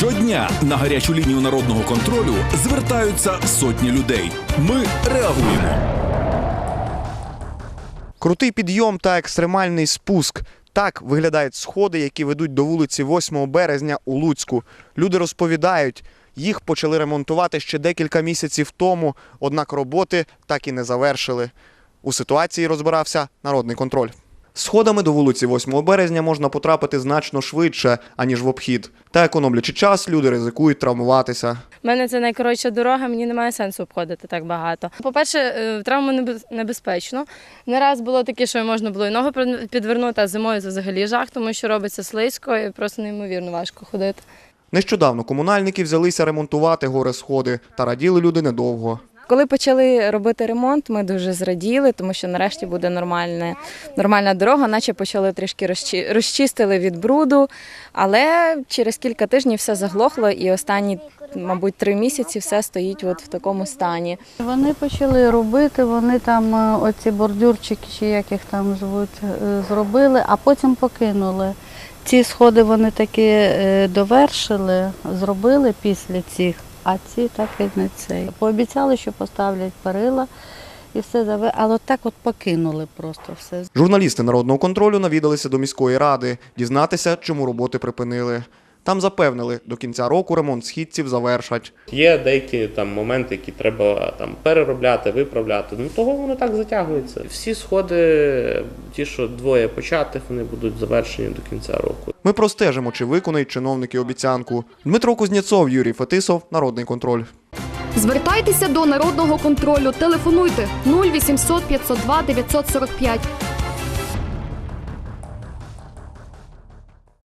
Щодня на гарячу лінію народного контролю звертаються сотні людей. Ми реагуємо. Крутий підйом та екстремальний спуск. Так виглядають сходи, які ведуть до вулиці 8 березня у Луцьку. Люди розповідають, їх почали ремонтувати ще декілька місяців тому, однак роботи так і не завершили. У ситуації розбирався народний контроль. Сходами до вулиці 8 березня можна потрапити значно швидше, аніж в обхід. Та економлячи час, люди ризикують травмуватися. У мене це найкоротша дорога, мені немає сенсу обходити так багато. По-перше, е, травма небез- небезпечно. Не раз було таке, що можна було і ногу підвернути, а зимою це взагалі жах, тому що робиться слизько і просто неймовірно важко ходити. Нещодавно комунальники взялися ремонтувати гори сходи, та раділи люди недовго. Коли почали робити ремонт, ми дуже зраділи, тому що нарешті буде нормальна, нормальна дорога, наче почали трішки розчи- розчистили від бруду, але через кілька тижнів все заглохло, і останні, мабуть, три місяці все стоїть от в такому стані. Вони почали робити, вони там е, оці бордюрчики, чи як їх там звуть, е, зробили, а потім покинули. Ці сходи вони таки е, довершили, зробили після цих, а ці так і не цей. Пообіцяли, що поставлять перила і все заве, але так от покинули просто все. Журналісти народного контролю навідалися до міської ради дізнатися, чому роботи припинили. Там запевнили, до кінця року ремонт східців завершать. Є деякі там моменти, які треба там переробляти, виправляти. Ну того воно так затягується. Всі сходи, ті, що двоє початих, вони будуть завершені до кінця року. Ми простежимо, чи виконають чиновники обіцянку. Дмитро Кузнєцов, Юрій Фетисов, Народний контроль. Звертайтеся до народного контролю. Телефонуйте 0800 502 945